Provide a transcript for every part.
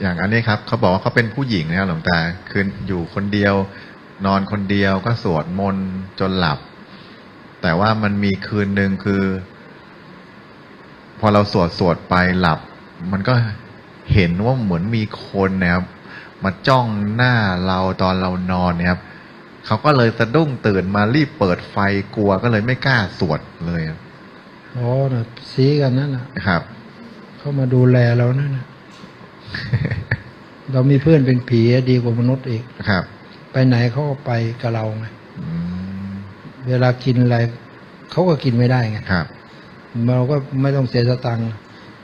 อย่างอันนี้ครับเขาบอกว่าเขาเป็นผู้หญิงนะครับหลวงตาคืออยู่คนเดียว นอนคนเดียวก็สวดมนต์จนหลับ แต่ว่ามันมีคืนหนึ่งคือ พอเราสวดสวดไปหลับ มันก็เห็นว่าเหมือนมีคนนะครับมาจ้องหน้าเราตอนเรานอนเนี่ยครับเขาก็เลยสะดุ้งตื่นมารีบเปิดไฟกลัวก็เลยไม่กล้าสวดเลยครับอ๋อนะสีกันนั่นน่ะครับ เขามาดูแลเรานั่นน่ะ เรามีเพื่อนเป็นผีดีกว่ามนุษย์อีกครับ ไปไหนเขาก็ไปกับเราไงอืมเวลากินอะไรเขาก็กินไม่ได้ไงครับเราก็ไม่ต้องเสียสตังค์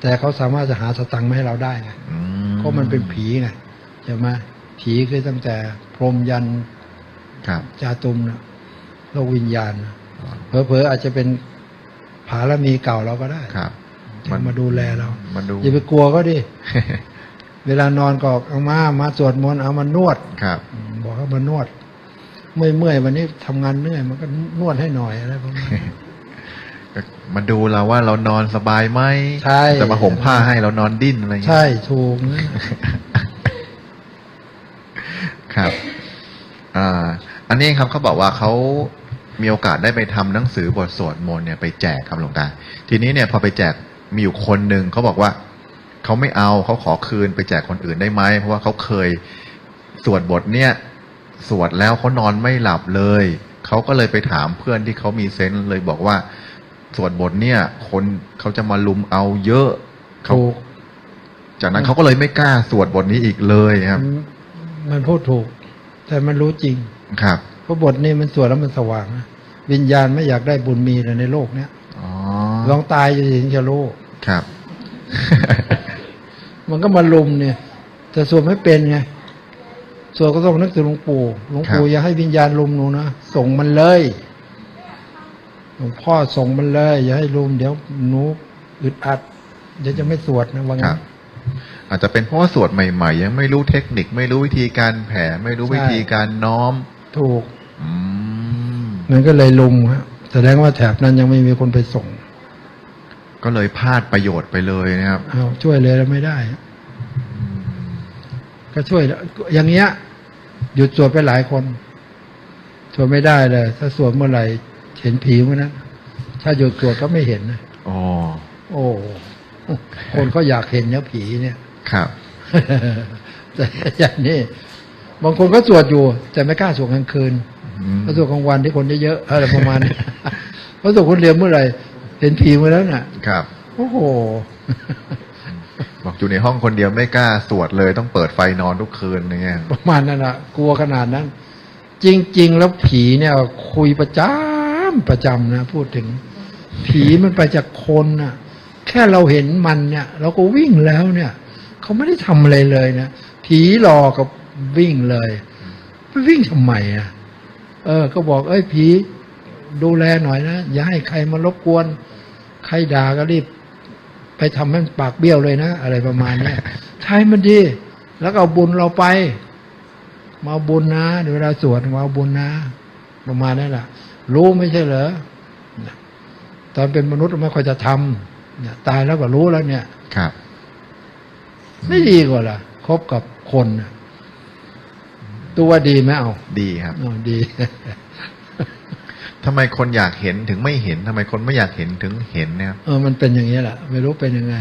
แต่เขาสามารถจะหาสตังค์มาให้เราได้ไงอืเพราะมันเป็นผีไงใช่ไหมผีคือตั้งแต่พรหมยันครับจาตุมนะโลกวิญญาณนะเผลอๆอาจจะเป็นผารมีเก่าเราก็ได้ครับ มันมาดูแลเรามันดูอย่าไปกลัวก็ดิ เวลานอนก็เอามามาสวดมนต์เอามานวดครับอืมบอกให้มานวด เมื่อยเมื่อยๆวันนี้ทำงานเหนื่อยมันก็นวดให้หน่อยอะไรประมาณนี้ก็มาดูเราว่าเรานอนสบายไหมใช่จะมาห่มผ้าให้เรานอนดิ้นอะไรอย่างเงี้ยใช่ถูกนะครับอ่าอันนี้ครับเขาบอกว่าเขามีโอกาสได้ไปทำหนังสือบทสวดมนต์เนี่ยไปแจกครับหลวงตาทีนี้เนี่ยพอไปแจกมีอยู่คนหนึ่งเขาบอกว่า เขาไม่เอาเขาขอคืนไปแจกคนอื่นได้ไหมเพราะว่าเขาเคยสวดบทเนี่ยสวดแล้วเขานอนไม่หลับเลยเขาก็เลยไปถามเพื่อนที่เขามีเซนส์เลยบอกว่าสวดบทเนี่ย คนเขาจะมาลุมเอาเยอะเขาถูกจากนั้นเขาก็เลยไม่กล้าสวดบทนี้อีกเลยครับมันมันพูดถูก แต่มันรู้จริงครับเพราะบทนี้มันสวดแล้วมันสว่างนะวิญญาณไม่อยากได้บุญมีเลยในโลกเนี้ยอ๋อลองตายจะถึงจะรู้ครับ มันก็มาลุมเนี่ย แต่สวดไม่เป็นไงสวดก็ต้องนึกถึงหลวงปู่หลวงปู่ครับอย่าให้วิญญาณลุมหนูนะส่งมันเลยหลวงพ่อส่งมันเลย อย่าให้ลุมเดี๋ยวหนูอึดอัดเดี๋ยวจะไม่สวดนะว่าคงั้รันบอาจจะเป็นเพราะว่าสวดใหม่ๆ ยังไม่รู้เทคนิค ไม่รู้วิธีการแผ่ไม่รู้ใช่วิธีการน้อม ถูกอืมมันก็เลยลุมฮะแสดงว่าแถบนั้นยังไม่มีคนไปส่ง ก็เลยพลาดประโยชน์ไปเลยนะครับเอาช่วยเลยแล้วไม่ได้ ก็ช่วยแล้วอย่างเงี้ย หยุดสวดไปหลายคนสวดไม่ได้เลย ถ้าสวดเมื่อไหร่เห็นผีเมื่อนั้นถ้าหยุดสวดก็ไม่เห็นนะอ๋อโอ้คนเขาอยากเห็นเนี่ยผีเนี่ย ครับแต่อย่างนี้บางคนก็สวดอยู่ แต่ไม่กล้าสวดกลางคืนอืมก็สวดกลางวันที่คนเยอะๆอะไรประมาณนี้เพราะสวดคนเดียวเมื่อไหร่ เห็นผีเมื่อนั้นน่ะ ครับ โอ้โห บอกอยู่ในห้องคนเดียวไม่กล้าสวดเลยต้องเปิดไฟนอนทุกคืนอย่างเงี้ยประมาณนั้นอะกลัวขนาดนั้น จริง ๆ แล้วผีเนี่ย คุยประจำประจำนะ พูดถึง ผีมันไปจากคนน่ะ แค่เราเห็นมันเนี่ย เราก็วิ่งแล้วเนี่ยเขาไม่ได้ทำอะไรเลยนะผีหลอกกับวิ่งเลยไปวิ่งทำไมอะ เออ ก็บอกเอ้ยผี ดูแลหน่อยนะ อย่าให้ใครมารบกวน ใครด่าก็รีบ ไปทำให้มันปากเบี้ยวเลยนะ อะไรประมาณเนี้ยใช้มันดี แล้วก็เอาบุญเราไป มาเอาบุญนะเดี๋ยวเวลาสวดมาเอาบุญนะ ประมาณนั้นแหละรู้ไม่ใช่เหรอเนี่ยตอนเป็นมนุษย์ไม่ค่อยจะทำเนี่ยตายแล้วก็รู้แล้วเนี่ย ครับ ไม่ดีกว่าล่ะคบกับคนน่ะตัวดีไหมเอา ดีครับเอาดี ทำไมคนอยากเห็นถึงไม่เห็นทำไมคนไม่อยากเห็นถึงเห็นเนี่ยครับเออมันเป็นอย่างนี้แหละไม่รู้เป็นยังไง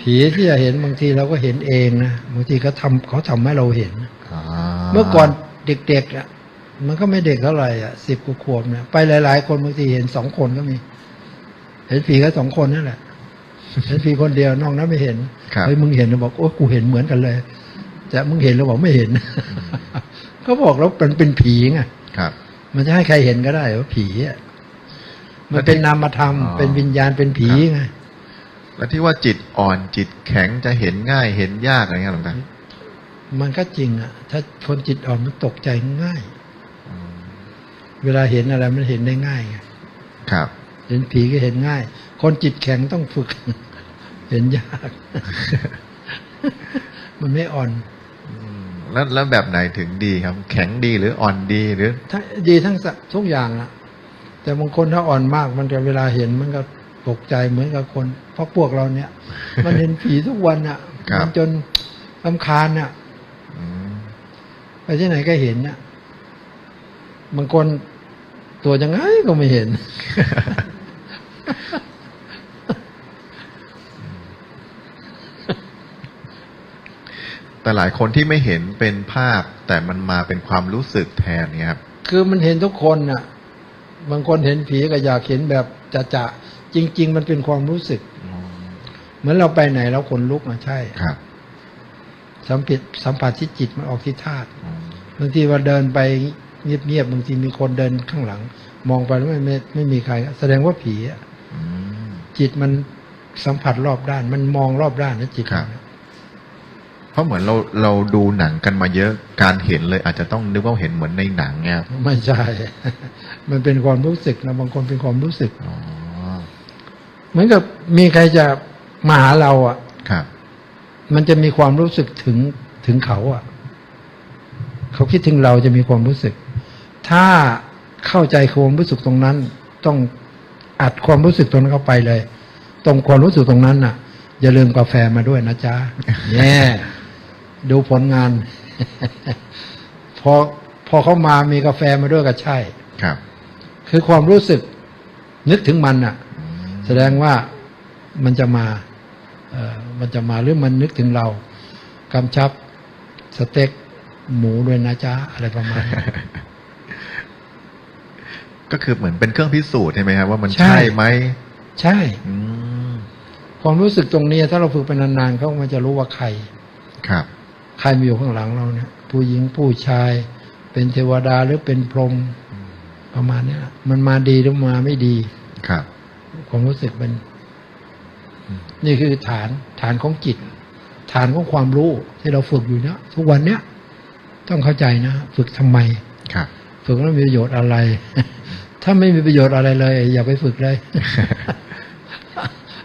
ผีที่จะเห็นบางทีเราก็เห็นเองนะบางทีเขาทำเขาทำให้เราเห็นอ่าเมื่อก่อนเด็กๆอะมันก็ไม่เด็กเท่าไหร่อะสิบกว่าขวบเนี่ยไปหลาย ๆ คนบางทีเห็นสองคนก็มี เห็นผีก็สองคนนั่นแหละเห็นผีคนเดียวนอกนั้นไม่เห็นครับเฮ้ยมึงเห็นแล้วบอกโอ้กูเห็นเหมือนกันเลย แต่มึงเห็นแล้วบอกไม่เห็นเขาบอกแล้วมันเป็นผีไงครับ มันจะให้ใครเห็นก็ได้ว่าผีอะมันเป็นนามธรรมอ๋อเป็นวิญญาณเป็นผีไงแล้วที่ว่าจิตอ่อนจิตแข็งจะเห็นง่ายเห็นยากอะไรเงี้ยหลวงตามันก็จริงอะ ถ้าคนจิตอ่อนมันตกใจง่ายอืมเวลาเห็นอะไรมันเห็นได้ง่ายไงครับ เห็นผีก็เห็นง่าย คนจิตแข็งต้องฝึก เห็นยาก มันไม่อ่อนอืม แล้วแล้วแบบไหนถึงดีครับ แข็งดีหรืออ่อนดีหรือถ้าดีทั้งสะทุกอย่างอะแต่บางคนถ้าอ่อนมากมันจะเวลาเห็นมันก็ตกใจเหมือนกับคนเพราะพวกเราเนี่ย มันเห็นผีทุกวันอะครับมันจนลำคาญน่ะอืมไปที่ไหนก็เห็นน่ะบางคนตัวยังไงก็ไม่เห็น แต่หลายคนที่ไม่เห็นเป็นภาพ แต่มันมาเป็นความรู้สึกแทนเนี่ยครับคือมันเห็นทุกคนน่ะ บางคนเห็นผีก็อยากเห็นแบบจะจะๆจริง ๆ มันเป็นความรู้สึกเหมือนเราไปไหนแล้วขนลุกอะใช่ครับ สัมผัสสัมผัสที่จิตมันออกที่ธาตุอืมบางทีว่าเดินไปเงียบๆบางทีมีคนเดินข้างหลัง มองไปแล้วไม่ไม่ไม่มีใคร แสดงว่าผีอะอืมจิตมันสัมผัสรอบด้าน มันมองรอบด้านนะจิตครับ เพราะเหมือนเราเราดูหนังกันมาเยอะการเห็นเลยอาจจะต้องนึกว่าเห็นเหมือนในหนังเนี่ยครับไม่ใช่ มันเป็นความรู้สึกนะบางคนเป็นความรู้สึกอ๋อเหมือนกับมีใครจะมาหาเราอะครับ มันจะมีความรู้สึกถึงถึงเขาอะ เขาคิดถึงเราจะมีความรู้สึก ถ้าเข้าใจความรู้สึกตรงนั้น ต้องอัดความรู้สึกตรงนั้นเข้าไปเลย ตรงความรู้สึกตรงนั้นน่ะอย่าลืมกาแฟมาด้วยนะจ๊ะแน่ ดูผลงาน พอพอเขามามีกาแฟมาด้วยก็ใช่ ครับ คือความรู้สึกนึกถึงมันน่ะอืมแสดงว่ามันจะมาเอ่อมันจะมาหรือมันนึกถึงเรากำชับสเต็กหมูด้วยนะจ๊ะอะไรประมาณนั้นก็คือเหมือนเป็นเครื่องพิสูจน์ใช่ไหมครับว่ามันใช่ใช่ไหมใช่อืมความรู้สึกตรงนี้ถ้าเราฝึกไปนานๆเขามันจะรู้ว่าใครครับ ใครมีอยู่ข้างหลังเราเนี่ย ผู้หญิงผู้ชาย เป็นเทวดาหรือเป็นพรหมประมาณเนี้ยมันมาดีหรือมาไม่ดี ครับ ความรู้สึกมัน นี่คือฐานฐานของจิต ฐานของความรู้ที่เราฝึกอยู่เนี่ยทุกวันเนี้ยต้องเข้าใจนะฝึกทำไม ครับ ฝึกแล้วมีประโยชน์อะไร ถ้าไม่มีประโยชน์อะไรเลย อย่าไปฝึกเลย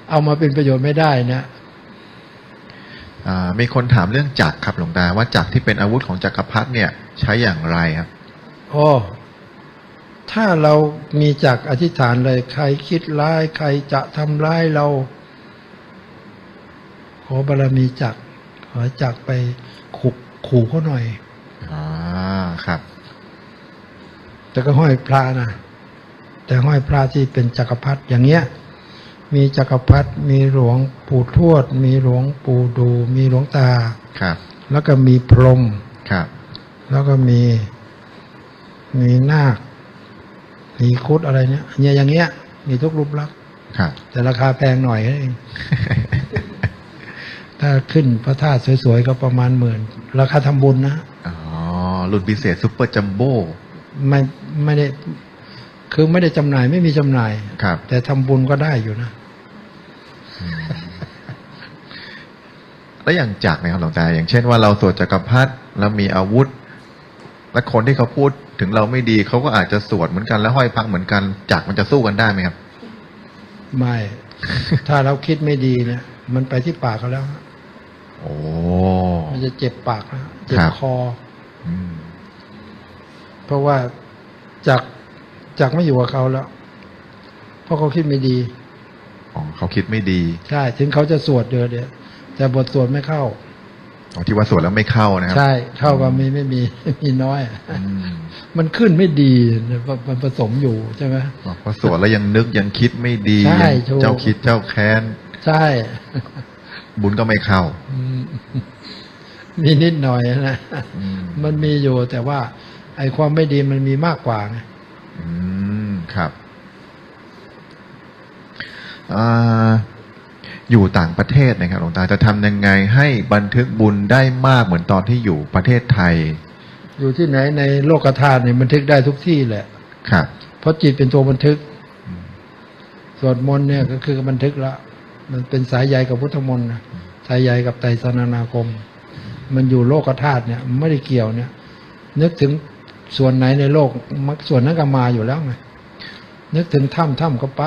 เอามาเป็นประโยชน์ไม่ได้นะอ่า มีคนถามเรื่องจักรครับหลวงตาว่าจักรที่เป็นอาวุธของจักรพรรดิเนี่ยใช้อย่างไรครับโอ้ถ้าเรามีจักอธิษฐานเลยใครคิดร้าย ใครจะทำร้ายเรา ขอบารมีจักขอจักไปขู่ขู่เขาหน่อยอ่าครับ แต่ก็ห้อยพระนะแต่ห้อยพระที่เป็นจักรพรรดิอย่างเงี้ย มีจักรพรรดิมีหลวงปู่ทวด มีหลวงปู่ดู มีหลวงตาครับ แล้วก็มีพรหมครับ แล้วก็มี มีนาคมีครุดอะไรเนี้ยเนี่ยอย่างเงี้ย มีทุกรูปลักษณ์ครับ แต่ราคาแพงหน่อยแค่นั้นเองถ้าขึ้นพระธาตุสวยๆ ก็ประมาณหมื่น ราคาทำบุญนะ อ๋อ รุ่นพิเศษซุปเปอร์จัมโบ้ไม่ไม่ได้ คือไม่ได้จำหน่ายไม่มีจำหน่ายครับ แต่ทำบุญก็ได้อยู่นะ แล้วอย่างจักรเนี่ยครับหลวงตาอย่างเช่นว่าเราสวดจักรพรรดิแล้วมีอาวุธ และคนที่เขาพูดถึงเราไม่ดีเขาก็อาจจะสวดเหมือนกันแล้วห้อยพักเหมือนกันจักรมันจะสู้กันได้ไหมครับ ไม่ ถ้าเราคิดไม่ดีเนี่ย มันไปที่ปากเขาแล้วฮะโอ้มันจะเจ็บปากนะเจ็บครับคออืมเพราะว่าจาก จากไม่อยู่กับเขาแล้ว เพราะเขาคิดไม่ดีอ๋อเขาคิดไม่ดี ใช่ ถึงเขาจะสวดเดือเดียวแต่บทสวดไม่เข้าอ๋อที่ว่าสวดแล้วไม่เข้านะครับ ใช่เข้าก็มีไม่มีมีน้อยอืมมันขึ้นไม่ดีเนี่ยมันผสมอยู่ใช่ไหมอ๋อพอสวดแล้วยังนึกยังคิดไม่ดีใช่ยังถูกเจ้าคิดเจ้าแค้น ใช่ บุญก็ไม่เข้าอืมมีนิดหน่อยนะอืมมันมีอยู่แต่ว่า ไอ้ความไม่ดีมันมีมากกว่าไง อืมครับอ่าอยู่ต่างประเทศนะครับหลวงตาจะทำยังไงให้บันทึกบุญได้มากเหมือนตอนที่อยู่ประเทศไทย อยู่ที่ไหนในโลกธาตุเนี่ยบันทึกได้ทุกที่แหละ ครับ เพราะจิตเป็นตัวบันทึกอืมสวดมนต์เนี่ยก็คือบันทึกละ มันเป็นสายใยกับพุทธมนต์นะสายใยกับไตรสนานาคม มันอยู่โลกธาตุเนี่ยมันไม่ได้เกี่ยวเนี่ย นึกถึง ส่วนไหนในโลกมักส่วนนั้นก็มาอยู่แล้วไงนึกถึงถ้ำถ้ำก็ไป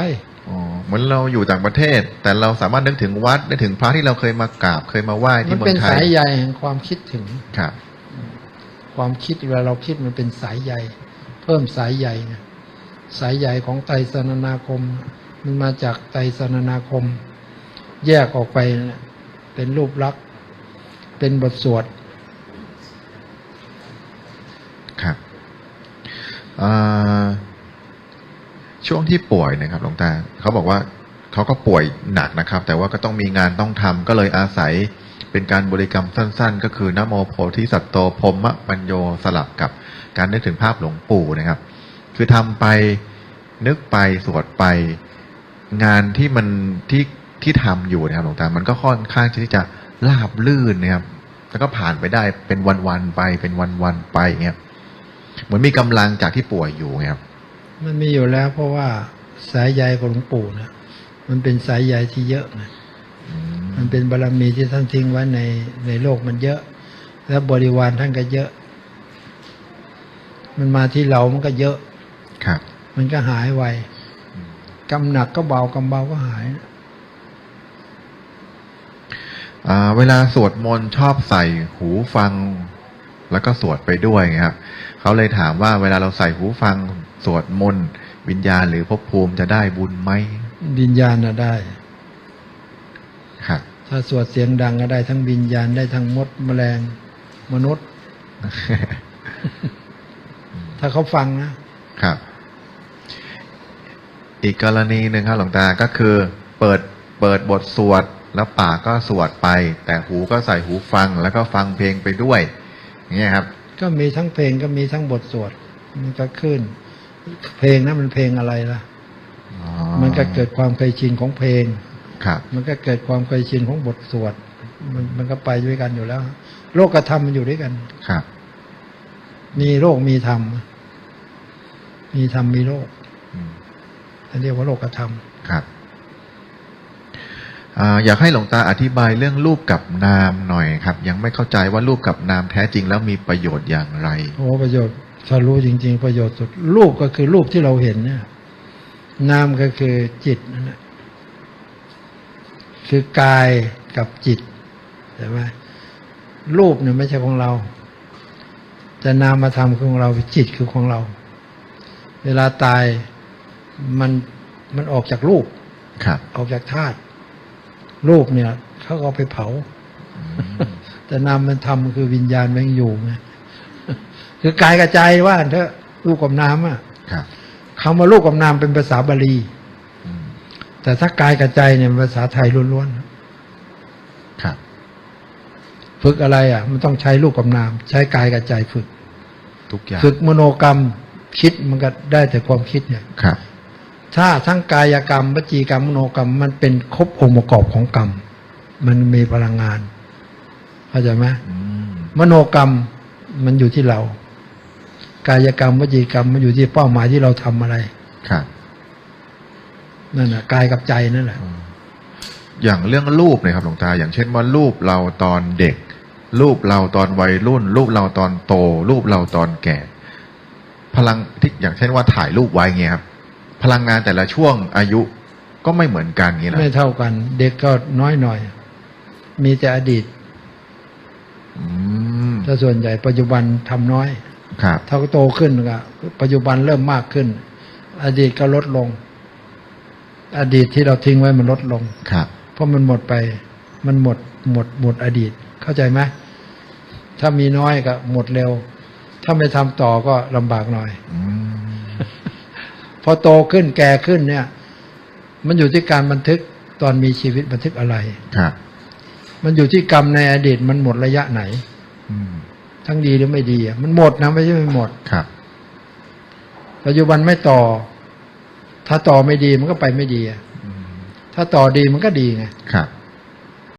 อ๋อเหมือนเราอยู่ต่างประเทศ แต่เราสามารถนึกถึงวัดนึกถึงพระที่เราเคยมากราบเคยมาไหว้มัที่นเมือเป็นงไทสายยใยแห่งความคิดถึงครับ ความคิดเวลาเราคิดมันเป็นสายใยเพิ่มสายใยไงสายใยของไตรสนานาคม มันมาจากไตรสนานาคม แยกออกไปเนี่ยเป็นรูปลักษณ์เป็นบทสวด ครับอ่า ช่วงที่ป่วยนะครับหลวงตาเขาบอกว่าเขาก็ป่วยหนักนะครับ แต่ว่าก็ต้องมีงานต้องทำก็เลยอาศัยเป็นการบริกรรมสั้น ๆ ก็คือนโมโพธิสัตโตพรหมปัญโยสลับกับการนึกถึงภาพหลวงปู่นะครับ คือทำไปนึกไปสวดไป งานที่มันที่ที่ทำอยู่นะครับหลวงตา มันก็ค่อนข้างที่จะราบลื่นนะครับแล้วก็ผ่านไปได้เป็นวันๆไปเป็นวันๆไปอย่างเงี้ย เหมือนมีกำลังจากที่ป่วยอยู่ไงครับมันมีอยู่แล้ว เพราะว่าสายใยของหลวงปู่นะมันเป็นสายใยที่เยอะนะอืมมันเป็นบารมีที่ท่านทิ้งไว้ในในโลกมันเยอะ แล้วบริวารท่านก็เยอะ มันมาที่เรามันก็เยอะครับ มันก็หายไวกำหนักก็เบากำเบาก็หายอ่าเวลาสวดมนต์ชอบใส่หูฟัง แล้วก็สวดไปด้วยไงครับ เขาเลยถามว่าเวลาเราใส่หูฟังสวดมนต์วิญญาณหรือภพภูมิจะได้บุญไหมวิญญาณน่ะได้ครับถ้าสวดเสียงดังก็ได้ทั้งวิญญาณได้ทั้งมดแมลงมนุษย์ ถ้าเขาฟังนะครับ อีกกรณีหนึ่งครับหลวงตาก็คือ เปิดเปิดบทสวดแล้วปากก็สวดไป แต่หูก็ใส่หูฟังแล้วก็ฟังเพลงไปด้วยอย่างเงี้ยครับ ก็มีทั้งเพลงก็มีทั้งบทสวด มันก็ขึ้น เพลงนั้นมันเพลงอะไรล่ะอ๋อมันก็เกิดความเคยชินของเพลงครับมันก็เกิดความเคยชินของบทสวด มันมันก็ไปด้วยกันอยู่แล้ว โลกกับธรรมมันอยู่ด้วยกันครับ มีโลกมีธรรม มีธรรมมีโลกอืมอันเรียกว่าโลกกับธรรมครับ อ่าอยากให้หลวงตาอธิบายเรื่องรูปกับนามหน่อยครับ ยังไม่เข้าใจว่ารูปกับนามแท้จริงแล้วมีประโยชน์อย่างไรโอ้ประโยชน์ถ้ารู้จริง ๆ ประโยชน์สุดรูปก็คือรูปที่เราเห็นเนี่ยนามก็คือจิตนั่นแหละคือกายกับจิตใช่ไหมรูปเนี่ยไม่ใช่ของเรา แต่นามธรรมคือของเราจิตคือของเรา เวลาตายมันมันออกจากรูปครับออกจากธาตุ รูปเนี่ยเขาก็เอาไปเผาอืมแต่นามมันทำคือวิญญาณมันยังอยู่ไงคือกายกับใจว่าเถอะรูปกับนามอะครับคำว่ารูปกับนามเป็นภาษาบาลีอืมแต่ถ้ากายกับใจเนี่ยเป็นภาษาไทยล้วนครับๆฝึกอะไรอะ มันต้องใช้รูปกับนาม ใช้กายกับใจฝึก ทุกอย่าง ฝึกมโนกรรมคิดมันก็ได้แต่ความคิดเนี่ยครับ ถ้าทั้งกายกรรมวจีกรรมมโนกรรม มันเป็นครบองค์ประกอบของกรรม มันมีพลังงานเข้าใจไหมอืมมโนกรรมมันอยู่ที่เรา กายกรรมวจีกรรมมันอยู่ที่เป้าหมายที่เราทำอะไรครับนั่นแหะกายกับใจนั่นแหละอืมอย่างเรื่องรูปเนี่ยครับหลวงตา อย่างเช่นว่ารูปเราตอนเด็ก รูปเราตอนวัยรุ่น รูปเราตอนโต รูปเราตอนแก่ พลังที่อย่างเช่นว่าถ่ายรูปไว้เงี้ยครับ พลังงานแต่ละช่วงอายุก็ไม่เหมือนกันงี้นะไม่เท่ากัน เด็กก็น้อยหน่อย มีแต่อดีตอืมถ้าส่วนใหญ่ปัจจุบันทำน้อย ครับถ้าโตขึ้นก็ปัจจุบันเริ่มมากขึ้น อดีตก็ลดลง อดีตที่เราทิ้งไว้มันลดลงครับ เพราะมันหมดไป มันหมดหมดหมดอดีต เข้าใจไหมถ้ามีน้อยก็หมดเร็ว ถ้าไม่ทำต่อก็ลำบากหน่อย อืม พอโตขึ้นแก่ขึ้นเนี่ย มันอยู่ที่การบันทึกตอนมีชีวิตบันทึกอะไรครับมันอยู่ที่กรรมในอดีตมันหมดระยะไหนอืมทั้งดีหรือไม่ดีอะมันหมดนะไม่ใช่ไม่หมดครับ ปัจจุบันไม่ต่อ ถ้าต่อไม่ดีมันก็ไปไม่ดีอะอืมถ้าต่อดีมันก็ดีไงครับ